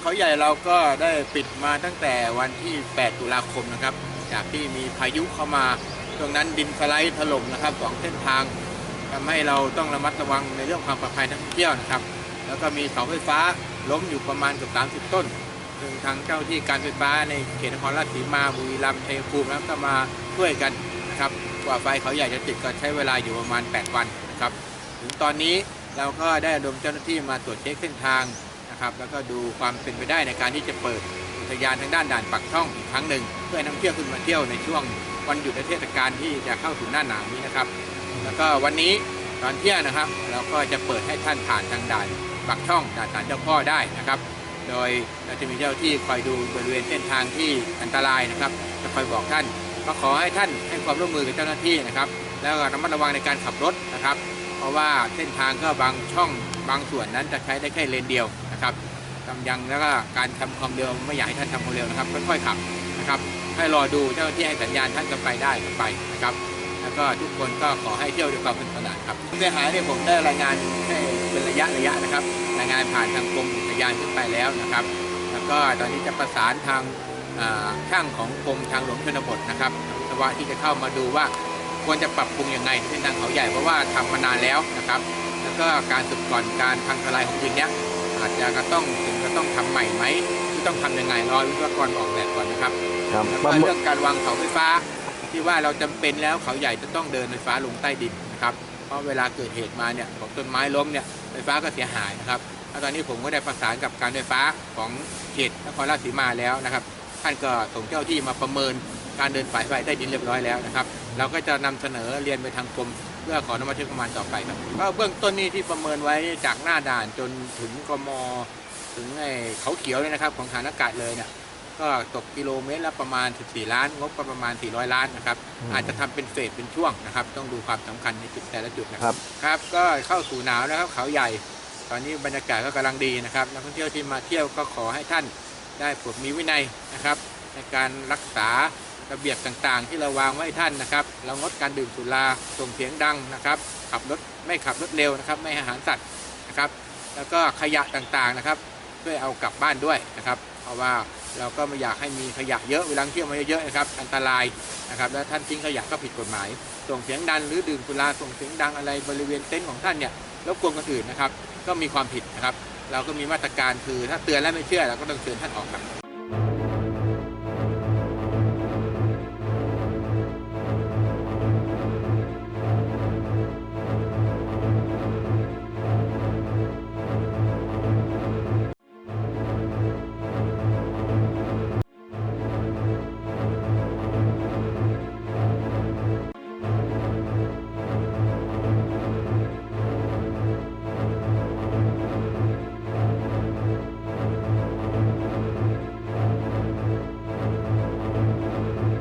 เขาใหญ่เราก็ได้ปิดมาตั้งแต่วันที่ 8 ตุลาคมนะครับ จากที่มีพายุเข้ามาตรงนั้นดินสไลด์ถล่มนะครับสองเส้นทางทำให้เราต้องระมัดระวังในเรื่องความปลอดภัยนักท่องเที่ยวนะครับ แล้วก็มีเสาไฟฟ้าล้มอยู่ประมาณเกือบ30 ต้นซึ่งทางเจ้าที่การไฟฟ้าในเขตนครราชสีมาบุรีรัมย์ชัยภูมิแล้วก็มาช่วยกันนะครับกว่าไฟเขาใหญ่จะติดก็ใช้เวลาอยู่ประมาณ 8 วันนะครับ ถึงตอนนี้เราก็ได้ดมเจ้าหน้าที่มาตรวจเช็คเส้นทาง นะครับแล้วก็ดูความเป็นไปได้ในการที่จะเปิดอุทยานทางด้านด่านปักช่องอีกครั้งหนึ่ง เพื่อให้นักท่องเที่ยวขึ้นมาเที่ยวในช่วงวันหยุดเทศกาลที่จะเข้าสู่หน้าหนาวนี้นะครับ แล้วก็วันนี้ตอนเที่ยงนะครับ เราก็จะเปิดให้ท่านผ่านทางด่านปักช่องด่านศาลเจ้าพ่อได้นะครับ โดยเราจะมีเจ้าหน้าที่คอยดูบริเวณเส้นทางที่อันตรายนะครับจะคอยบอกท่านก็ขอให้ท่านให้ความร่วมมือกับเจ้าหน้าที่นะครับ แล้วก็ระมัดระวังในการขับรถนะครับ เพราะว่าเส้นทางก็บางช่องบางส่วนนั้นจะใช้ได้แค่เลนเดียว นะครับกำยังแล้วก็การทำความเร็วไม่อยากให้ท่านทำความเร็วนะครับค่อยๆขับนะครับ ให้รอดูเจ้าที่ให้สัญญาณท่านจะไปได้ก็ไปนะครับ แล้วก็ทุกคนก็ขอให้เที่ยวด้วยความสนุกสนานครับผู้เสียหายเนี่ยผมได้รายงานให้เป็นระยะระยะนะครับรายงานผ่านทางกรมอุทยานขึ้นไปแล้วนะครับ แล้วก็ตอนนี้จะประสานทางอ่าช่างของกรมทางหลวงชนบทนะครับวิศวะที่จะเข้ามาดูว่าควรจะปรับปรุงยังไงเส้นทางเขาใหญ่เพราะว่าทำมานานแล้วนะครับ แล้วก็การสึกก่อนการพังทลายของดินเนี้ย อาจจะก็ต้องถึงจะต้องทำใหม่ไหมหรือต้องทำยังไงรอวิศวกรออกแบบก่อนนะครับครับแล้วปก็ระเมินเรื่องการวางเสาไฟฟ้า ที่ว่าเราจำเป็นแล้วเขาใหญ่จะต้องเดินไฟฟ้าลงใต้ดินนะครับเพราะเวลาเกิดเหตุมาเนี่ยของต้นไม้ล้มเนี่ยไฟฟ้าก็เสียหายนะครับแล้วตอนนี้ผมก็ได้ประสานกับการไฟฟ้าของเขตนครราชสีมาแล้วนะครับ ท่านก็ส่งเจ้าที่มาประเมินการเดินสายไฟใต้ดินเรียบร้อยแล้วนะครับ เราก็จะนำเสนอเรียนไปทางกรม เพื่อขออนุมัติงบประมาณต่อไปครับก็เบื้องต้นนี้ที่ประเมินไว้จากหน้าด่านจนถึงกมถึงไอ้เขาเขียวเลยนะครับ ของฐานอากาศเลยเนี่ยก็ตกกิโลเมตรละประมาณ 14 ล้าน งบก็ประมาณ 400 ล้านนะครับ อาจจะทำเป็นเฟสเป็นช่วงนะครับ ต้องดูความสำคัญในจุดแต่ละจุดนะคครัรับบครับ ก็เข้าสู่หนาวนะครับเขาใหญ่ ตอนนี้บรรยากาศก็กำลังดีนะครับ นักท่องเที่ยวที่มาเที่ยวก็ขอให้ท่านได้ฝึกมีวินัยนะครับ ในการรักษา ระเบียบต่างๆ ที่เราวางไว้ท่านนะครับ เรางดการดื่มสุราส่งเสียงดังนะครับ ขับรถไม่ขับรถเร็วนะครับ ไม่อาหารสัตว์นะครับ แล้วก็ขยะต่างๆนะครับช่วยเอากลับบ้านด้วยนะครับ เพราะว่าเราก็ไม่อยากให้มีขยะเยอะเวลาเที่ยวมาเยอะๆนะครับ อันตรายนะครับ แล้วท่านทิ้งขยะก็ผิดกฎหมาย ส่งเสียงดังหรือดื่มสุราส่งเสียงดังอะไรบริเวณเต็นท์ของท่านเนี่ยรบกวนคนอื่นนะครับ ก็มีความผิดนะครับ เราก็มีมาตรการคือถ้าเตือนแล้วไม่เชื่อเราก็ต้องเตือนท่านออกครับ